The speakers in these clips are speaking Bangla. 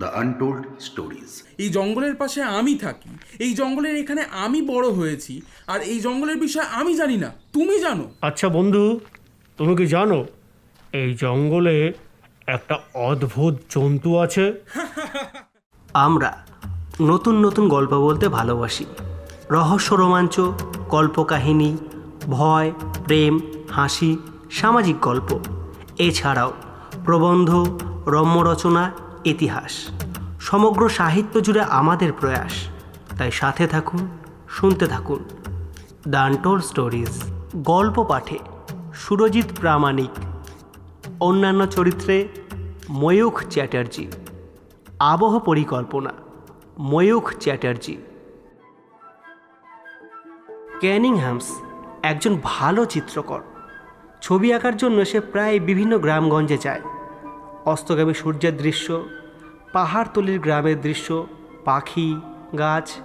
দ্য আনটোল্ড স্টোরিজ এই জঙ্গলের পাশে আমি থাকি। এই জঙ্গলের এখানে আমি বড় হয়েছি। আর এই জঙ্গলের বিষয়ে আমি জানি না। তুমি জানো? আচ্ছা বন্ধু তুমি কি জানো? এই জঙ্গলে একটা অদ্ভুত জন্তু আছে। আমরা নতুন নতুন গল্প বলতে ভালোবাসি। রহস্য রোমাঞ্চ কল্পকাহিনী ভয় প্রেম হাসি সামাজিক গল্প। এছাড়াও প্রবন্ধ রম্যরচনা ইতিহাস। সমগ্র সাহিত্য জুড়ে আমাদের প্রয়াস। তাই সাথে থাকুন, শুনতে থাকুন। দান্টোর স্টোরিজ, গল্প পাঠে, সুরজিৎ প্রামাণিক। অন্যান্য চরিত্রে, ময়ূখ চ্যাটার্জি। আবহ পরিকল্পনা, ময়ূখ চ্যাটার্জি। ক্যানিংহামস একজন ভালো চিত্রকর। ছবি আঁকার জন্য সে প্রায় বিভিন্ন গ্রামগঞ্জে যায়। অস্তগামী সূর্যের দৃশ্য, পাহাড়তলির গ্রামের দৃশ্য, পাখি, গাছ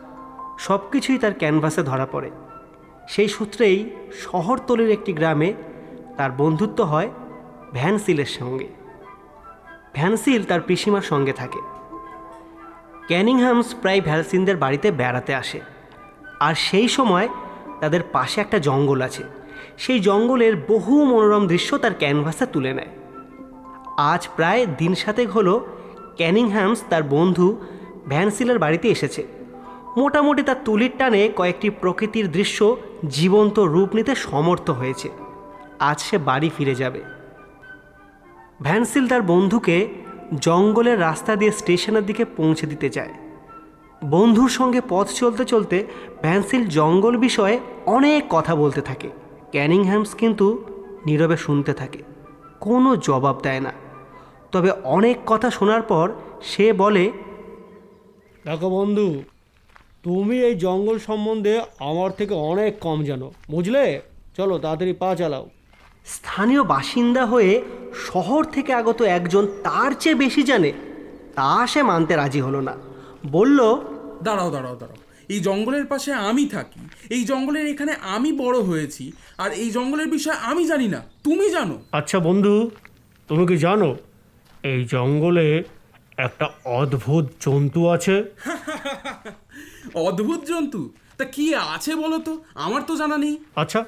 সব কিছুই তার ক্যানভাসে ধরা পড়ে। সেই সূত্রেই শহরতলির একটি গ্রামে তার বন্ধুত্ব হয় ভ্যানসিলের সঙ্গে। ভ্যানসিল তার পিসিমার সঙ্গে থাকে। ক্যানিংহামস প্রায় ভ্যালসিনদের বাড়িতে বেড়াতে আসে। আর সেই সময় তাদের পাশে একটা জঙ্গল আছে। সেই জঙ্গলের বহু মনোরম দৃশ্য তার ক্যানভাসে তুলে নেয়। আজ প্রায় দিন সাতেক হলো ক্যানিংহ্যামস তার বন্ধু ভ্যানসিলের বাড়িতে এসেছে। মোটামুটি তার তুলির টানে কয়েকটি প্রকৃতির দৃশ্য জীবন্ত রূপ নিতে সমর্থ হয়েছে। আজ সে বাড়ি ফিরে যাবে। ভ্যানসিল তার বন্ধুকে জঙ্গলের রাস্তা দিয়ে স্টেশনের দিকে পৌঁছে দিতে চায়। বন্ধুর সঙ্গে পথ চলতে চলতে ভ্যানসিল জঙ্গল বিষয়ে অনেক কথা বলতে থাকে। ক্যানিংহ্যামস কিন্তু নীরবে শুনতে থাকে। কোনো জবাব দেয় না। তবে অনেক কথা শোনার পর সে বলে দেখো বন্ধু তুমি এই জঙ্গল সম্বন্ধে আমার থেকে অনেক কম জানো বুঝলে? চলো তাড়াতাড়ি পা চালাও। স্থানীয় বাসিন্দা হয়ে শহর থেকে আগত একজন তার চেয়ে বেশি জানে তা সে মানতে রাজি হলো না। বলল দাঁড়াও দাঁড়াও দাঁড়াও। এই জঙ্গলের পাশে আমি থাকি এই জঙ্গলের এখানে আমি বড় হয়েছি আর এই জঙ্গলের বিষয়ে আমি জানি না তুমি জানো? আচ্ছা বন্ধু তুমি কি জানো? এই জঙ্গলে একটা অদ্ভুত জন্তু আছে। অদ্ভুত জন্তু? তা কি আছে বলো তো? আমার তো জানা নেই। আচ্ছা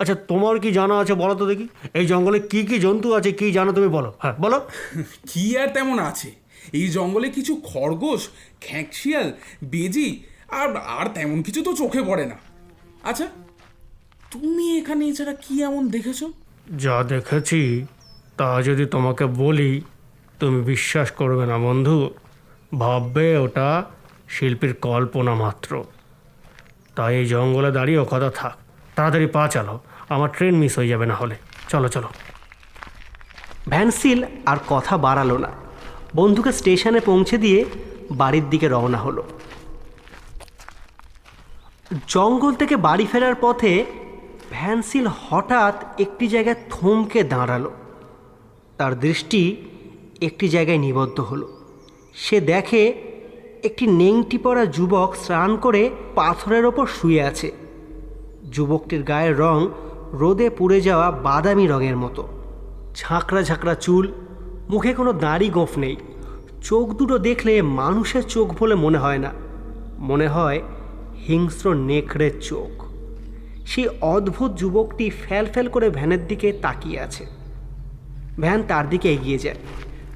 আচ্ছা তোমার কি জানা আছে বলো তো দেখি। এই জঙ্গলে কি কি জন্তু আছে কি জানো তুমি বলো। হ্যাঁ বলো। কি আর তেমন আছে? এই জঙ্গলে কিছু খরগোশ খ্যাঁকশিয়াল বেজি আর আর তেমন কিছু তো চোখে পড়ে না। আচ্ছা তুমি এখানে এছাড়া কি এমন দেখেছ? যা দেখেছি তা যদি তোমাকে বলি তুমি বিশ্বাস করবে না, বন্ধু। ভাববে ওটা শিল্পীর কল্পনা মাত্র। তাই এই জঙ্গলে দাঁড়িয়ে ও কথা থাক। তাড়াতাড়ি পা চালাও। আমার ট্রেন মিস হয়ে যাবে না হলে। চলো চলো। ভ্যানসিল আর কথা বাড়ালো না। বন্ধুকে স্টেশনে পৌঁছে দিয়ে বাড়ির দিকে রওনা হলো। জঙ্গল থেকে বাড়ি ফেরার পথে ভ্যানসিল হঠাৎ একটি জায়গায় থমকে দাঁড়াল। তার দৃষ্টি একটি জায়গায় নিবদ্ধ হলো। সে দেখে একটি নেংটি পরা যুবক স্নান করে পাথরের ওপর শুয়ে আছে। যুবকটির গায়ের রং রোদে পুড়ে যাওয়া বাদামি রঙের মতো। ঝাঁকড়া ঝাঁকড়া চুল, মুখে কোনো দাড়ি গোঁফ নেই। চোখ দুটো দেখলে মানুষের চোখ বলে মনে হয় না। মনে হয় হিংস্র নেকড়ের চোখ। সেই অদ্ভুত যুবকটি ফ্যাল ফ্যাল করে ভ্যানের দিকে তাকিয়ে আছে। ভ্যান তার দিকে এগিয়ে যায়।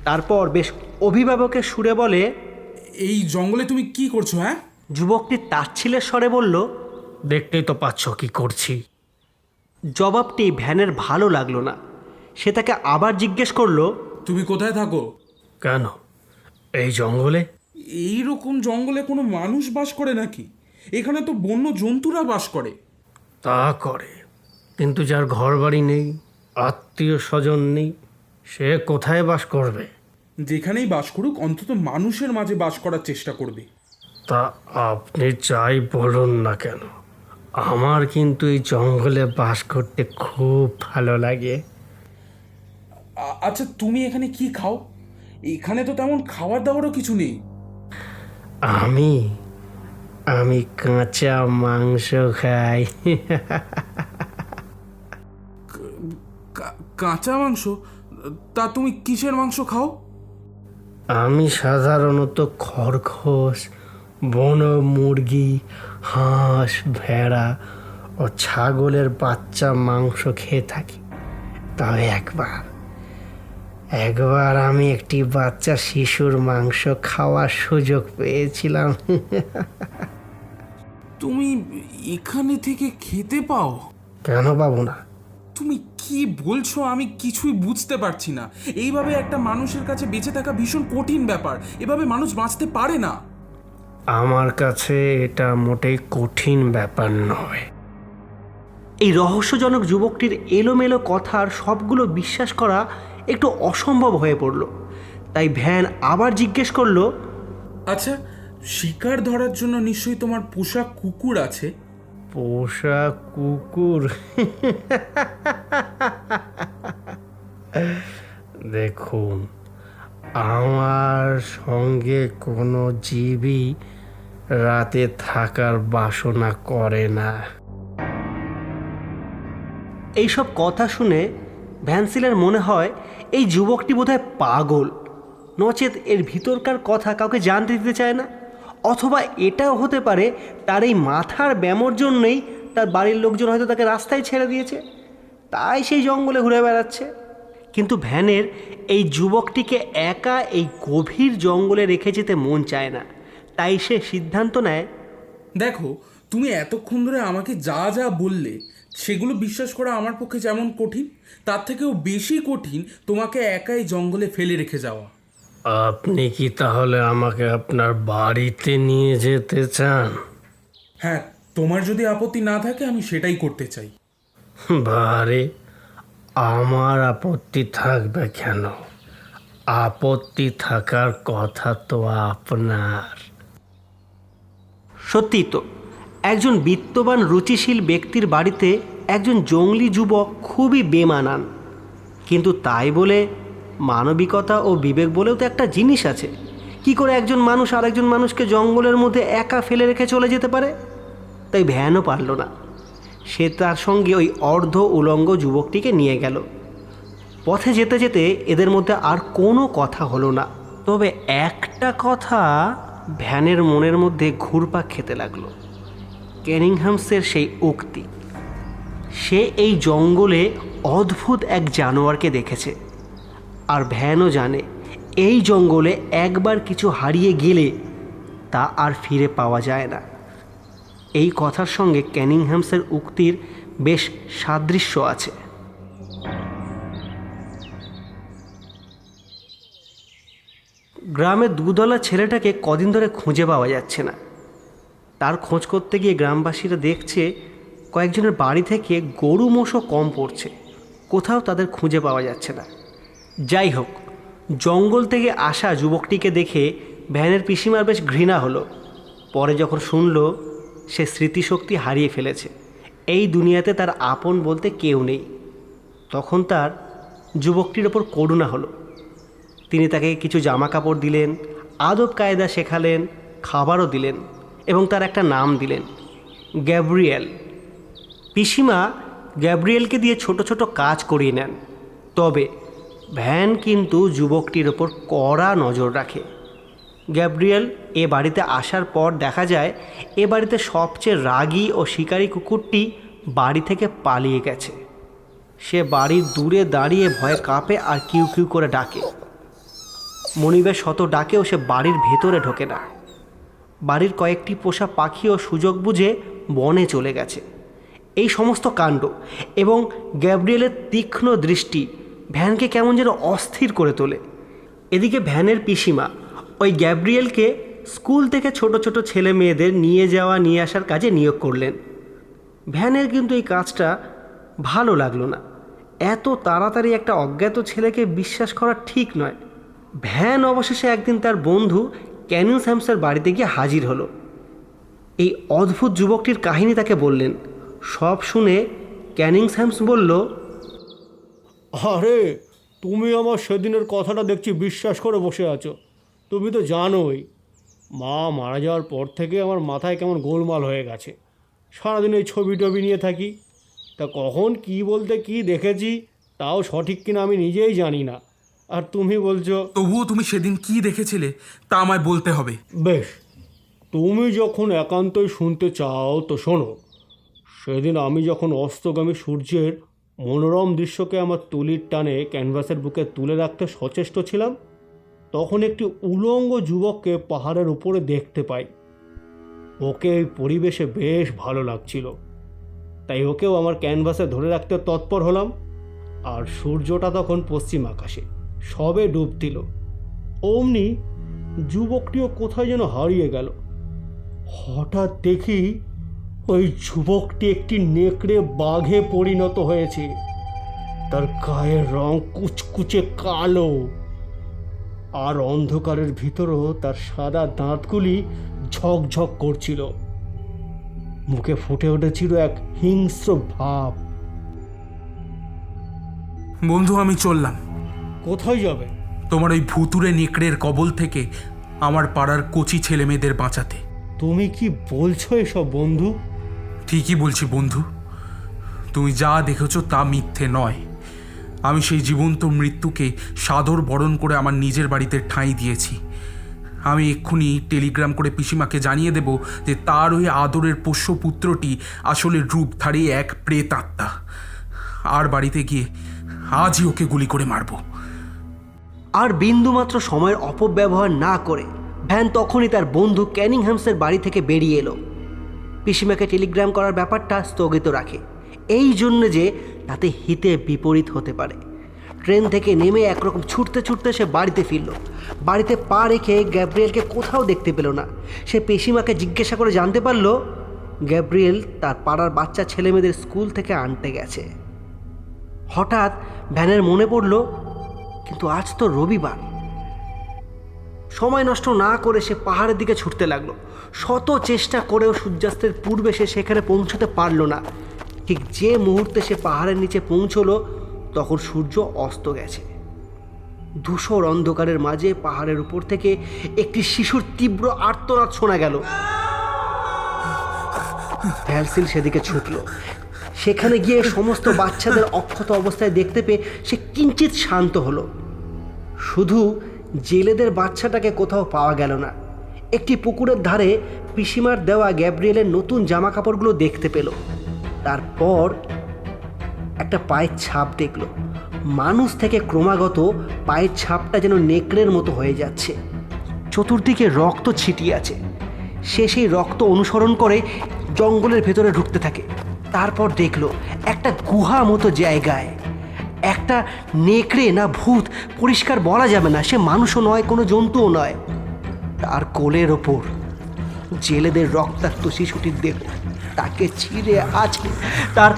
তারপর বেশ অভিভাবকের সুরে বলে এই জঙ্গলে তুমি কি করছ হ্যাঁ? যুবকটি তার তাচ্ছিলের স্বরে বলল দেখতেই তো পাচ্ছ কি করছি। জবাবটি ভ্যানের ভালো লাগল না। সে তাকে আবার জিজ্ঞেস করল তুমি কোথায় থাকো? কেন? এই জঙ্গলে? এই রকম জঙ্গলে কোনো মানুষ বাস করে নাকি? এখানে তো বন্য জন্তুরা বাস করে। তা করে কিন্তু যার ঘর বাড়ি নেই আত্মীয় স্বজন নেই সে কোথায় বাস করবে? যেখানেই বাস করুক অন্তত মানুষের মাঝে বাস করার চেষ্টা করবে। তা আপনি যাই বলুন না কেন আমার কিন্তু এই জঙ্গলে বাস করতে খুব ভালো লাগে। আচ্ছা তুমি এখানে কি খাও? এখানে তো তেমন খাবার দাবারও কিছু নেই। আমি আমি কাঁচা মাংস খাই। কাঁচা মাংস? তা তুমি কিসের মাংস খাও? আমি সাধারণত খরগোশ বন মুরগি হাঁস ভেড়া ও ছাগলের বাচ্চা মাংস খেয়ে থাকি। তবে একবার একবার আমি একটি বাচ্চা শিশুর মাংস খাওয়ার সুযোগ পেয়েছিলাম। তুমি এখানে থেকে খেতে পাও? কেন পাবো না? তুমি কি বলছো আমি কিছুই বুঝতে পারছি না। এইভাবে একটা মানুষের কাছে বেঁচে থাকা ভীষণ কঠিন ব্যাপার। এভাবে মানুষ বাঁচতে পারে না। আমার কাছে এটা মোটেই কঠিন ব্যাপার নয়। এই রহস্যজনক যুবকটির এলোমেলো কথার সবগুলো বিশ্বাস করা একটু অসম্ভব হয়ে পড়ল। তাই ভ্যান আবার জিজ্ঞেস করল আচ্ছা শিকার ধরার জন্য নিশ্চয়ই তোমার পোষা কুকুর আছে? পোষা কুকুর। দেখুন, আমার সঙ্গে কোনো জীবই রাতে থাকার বাসনা করে না। এইসব কথা শুনে ভ্যানসিলের মনে হয় এই যুবকটি বোধহয় পাগল। নচেত এর ভিতরকার কথা কাউকে জানতে দিতে চায় না। অথবা এটাও হতে পারে তার এই মাথার ব্যামোর জন্যই তার বাড়ির লোকজন হয়তো তাকে রাস্তায় ছেড়ে দিয়েছে। তাই সেই জঙ্গলে ঘুরে বেড়াচ্ছে। কিন্তু ভ্যানের এই যুবকটিকে একা এই গভীর জঙ্গলে রেখে যেতে মন চায় না। তাই সে সিদ্ধান্ত নেয়, দেখো, তুমি এতক্ষণ ধরে আমাকে যা যা বললে, সেগুলো বিশ্বাস করা আমার পক্ষে যেমন কঠিন, তার থেকেও বেশি কঠিন তোমাকে একাই জঙ্গলে ফেলে রেখে যাওয়া। আপনি কি তাহলে আমাকে আপনার বাড়িতে নিয়ে যেতে চান? হ্যাঁ তোমার যদি আপত্তি না থাকে আমি সেটাই করতে চাই। বারে আমার আপত্তি থাকবে কেন? আপত্তি থাকার কথা তো আপনার। সত্যি তো একজন বিত্তবান রুচিশীল ব্যক্তির বাড়িতে একজন জঙ্গলি যুবক খুবই বেমানান। কিন্তু তাই বলে মানবিকতা ও বিবেক বলেও তো একটা জিনিস আছে। কি করে একজন মানুষ আরেকজন মানুষকে জঙ্গলের মধ্যে একা ফেলে রেখে চলে যেতে পারে? তাই ভ্যানও পারল না। সে তার সঙ্গে ওই অর্ধ উলঙ্গ যুবকটিকে নিয়ে গেল। পথে যেতে যেতে এদের মধ্যে আর কোনো কথা হলো না। তবে একটা কথা ভ্যানের মনের মধ্যে ঘুরপাক খেতে লাগল। কেনিংহামসের সেই উক্তি। সে এই জঙ্গলে অদ্ভুত এক জানোয়ারকে দেখেছে। আর ভ্যানও জানে, এই জঙ্গলে একবার কিছু হারিয়ে গেলে তা আর ফিরে পাওয়া যায় না। এই কথার সঙ্গে ক্যানিংহ্যামসের উক্তির বেশ সাদৃশ্য আছে। গ্রামের দুদলা ছেলেটাকে কদিন ধরে খুঁজে পাওয়া যাচ্ছে না। তার খোঁজ করতে গিয়ে গ্রামবাসীরা দেখছে কয়েকজনের বাড়ি থেকে গরু মোষও কম পড়ছে। কোথাও তাদের খুঁজে পাওয়া যাচ্ছে না। যাই হোক, জঙ্গল থেকে আসা যুবকটিকে দেখে ভ্যানের পিসিমার বেশ ঘৃণা হলো। পরে যখন শুনল, সে স্মৃতিশক্তি হারিয়ে ফেলেছে। এই দুনিয়াতে তার আপন বলতে কেউ নেই। তখন তার যুবকটির ওপর করুণা হলো। তিনি তাকে কিছু জামা কাপড় দিলেন, আদব কায়দা শেখালেন, খাবারও দিলেন এবং তার একটা নাম দিলেন, গ্যাব্রিয়েল। পিসিমা গ্যাব্রিয়েলকে দিয়ে ছোট ছোট কাজ করিয়ে নেন। তবে ভ্যান কিন্তু যুবকটির ওপর কড়া নজর রাখে। গ্যাব্রিয়েল এ বাড়িতে আসার পর দেখা যায়, এ বাড়িতে সবচেয়ে রাগী ও শিকারী কুকুরটি বাড়ি থেকে পালিয়ে গেছে। সে বাড়ির দূরে দাঁড়িয়ে ভয়ে কাঁপে আর কিউ কিউ করে ডাকে। মনিবের শত ডাকেও সে বাড়ির ভেতরে ঢোকে না। বাড়ির কয়েকটি পোষা পাখিও সুযোগ বুঝে বনে চলে গেছে। এই সমস্ত কাণ্ড এবং গ্যাব্রিয়েলের তীক্ষ্ণ দৃষ্টি ভ্যানকে কেমন যেন অস্থির করে তোলে। এদিকে ভ্যানের পিসিমা ওই গ্যাব্রিয়েলকে স্কুল থেকে ছোট ছোট ছেলে মেয়েদের নিয়ে যাওয়া, নিয়ে আসার কাজে নিয়োগ করলেন। ভ্যানের কিন্তু এই কাজটা ভালো লাগল না। এত তাড়াতাড়ি একটা অজ্ঞাত ছেলেকে বিশ্বাস করা ঠিক নয়। ভ্যান অবশেষে একদিন তার বন্ধু ক্যানিং স্যামসের বাড়িতে গিয়ে হাজির হলো। এই অদ্ভুত যুবকটির কাহিনী তাকে বললেন। সব শুনে ক্যানিং স্যামস বলল আরে তুমি আমার সেদিনের কথাটা দেখছি বিশ্বাস করে বসে আছো। তুমি তো জানোই মা মারা যাওয়ার পর থেকে আমার মাথায় কেমন গোলমাল হয়ে গেছে। সারাদিন এই ছবি টবি নিয়ে থাকি। তা কখন কি বলতে কি দেখেছি তাও সঠিক কিনা আমি নিজেই জানি না। আর তুমি বলছো তবুও তুমি সেদিন কি দেখেছিলে তা আমায় বলতে হবে। বেশ তুমি যখন একান্তই শুনতে চাও তো শোনো সেদিন আমি যখন অস্তগামী সূর্যের মনোরম দৃশ্যকে আমার তুলির টানে ক্যানভাসের বুকে তুলে রাখতে সচেষ্ট ছিলাম, তখন একটি উলঙ্গ যুবককে পাহাড়ের উপরে দেখতে পাই। ওকে এই পরিবেশে বেশ ভালো লাগছিল। তাই ওকেও আমার ক্যানভাসে ধরে রাখতে তৎপর হলাম, আর সূর্যটা তখন পশ্চিম আকাশে, সবে ডুব দিল। অমনি যুবকটিও কোথায় যেন হারিয়ে গেল। হঠাৎ দেখি ওই যুবকটি একটি নেকড়ে বাঘে পরিণত হয়েছে। তার গায়ের রং কুচকুচে কালো। আর অন্ধকারের ভিতরও তার সাদা দাঁতগুলি ঝকঝক করছিল। মুখে ফুটে উঠেছিল এক হিংস্র ভাব। বন্ধু আমি চললাম। কোথায় যাবে? তোমার ওই ভুতুরে নেকড়ের কবল থেকে আমার পাড়ার কচি ছেলে মেয়েদের বাঁচাতে। তুমি কি বলছো এসব বন্ধু? ঠিকই বলছি বন্ধু। তুমি যা দেখেছ তা মিথ্যে নয়। আমি সেই জীবন্ত মৃত্যুকে সাদর বরণ করে আমার নিজের বাড়িতে ঠাঁই দিয়েছি। আমি এক্ষুনি টেলিগ্রাম করে পিসিমাকে জানিয়ে দেব যে তার ওই আদরের পোষ্য পুত্রটি আসলে রূপধারী এক প্রেতাত্মা। আর বাড়িতে গিয়ে আজই ওকে গুলি করে মারবো। আর বিন্দুমাত্র সময়ের অপব্যবহার না করে ভ্যান তখনই তার বন্ধু ক্যানিংহামসের বাড়ি থেকে বেরিয়ে এলো। পিসিমাকে টেলিগ্রাম করার ব্যাপারটা স্থগিত রাখে। এই জন্য যে তাতে হিতে বিপরীত হতে পারে। ট্রেন থেকে নেমে একরকম ছুটতে ছুটতে সে বাড়িতে ফিরল। বাড়িতে পা রেখে গ্যাব্রিয়েলকে কোথাও দেখতে পেল না। সে পিসিমাকে জিজ্ঞাসা করে জানতে পারল, গ্যাব্রিয়েল তার পাড়ার বাচ্চা ছেলেমেয়েদের স্কুল থেকে আনতে গেছে। হঠাৎ ভ্যানের মনে পড়ল, কিন্তু আজ তো রবিবার। সময় নষ্ট না করে সে পাহাড়ের দিকে ছুটতে লাগল। শত চেষ্টা করেও সূর্যাস্তের পূর্বে সে সেখানে পৌঁছতে পারল না। ঠিক যে মুহূর্তে সে পাহাড়ের নিচে পৌঁছলো, তখন সূর্য অস্ত গেছে। ধূসর অন্ধকারের মাঝে পাহাড়ের উপর থেকে একটি শিশুর তীব্র আর্তনাদ শোনা গেল। ভ্যালসিল সেদিকে ছুটল। সেখানে গিয়ে সমস্ত বাচ্চাদের অক্ষত অবস্থায় দেখতে পেয়ে সে কিঞ্চিত শান্ত হলো। শুধু জেলেদের বাচ্চাটাকে কোথাও পাওয়া গেল না। একটি পুকুরের ধারে পিসিমার দেওয়া গ্যাব্রিয়েলের নতুন জামা কাপড়গুলো দেখতে পেল। তারপর একটা পায়ের ছাপ দেখল। মানুষ থেকে ক্রমাগত পায়ের ছাপটা যেন নেকড়ের মতো হয়ে যাচ্ছে। চতুর্দিকে রক্ত ছিটিয়ে আছে। সে সেই রক্ত অনুসরণ করে জঙ্গলের ভেতরে ঢুকতে থাকে। তারপর দেখল একটা গুহা মতো জায়গায় একটা নেকড়ে না ভূত পরিষ্কার বলা যাবে না, সে মানুষও নয়, কোনো জন্তুও নয়। তার কোলের ওপর জেলেদের রক্তাক্ত শিশুটির দেহ তাকে ছিঁড়ে আছে। তার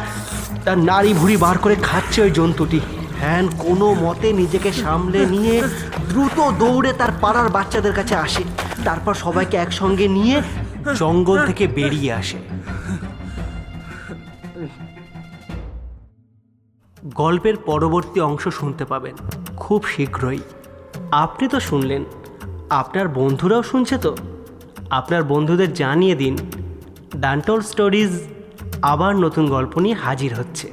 তার নাড়ি ভুড়ি বার করে খাচ্ছে ওই জন্তুটি। হ্যান কোনো মতে নিজেকে সামলে নিয়ে দ্রুত দৌড়ে তার পাড়ার বাচ্চাদের কাছে আসে। তারপর সবাইকে একসঙ্গে নিয়ে জঙ্গল থেকে বেরিয়ে আসে। গল্পের পরবর্তী অংশ শুনতে পাবেন। খুব শীঘ্রই। আপনি তো শুনলেন, আপনার বন্ধুরাও শুনছে তো? আপনার বন্ধুদের জানিয়ে দিন, ডান্টল স্টোরিজ আবার নতুন গল্প নিয়ে হাজির হচ্ছে।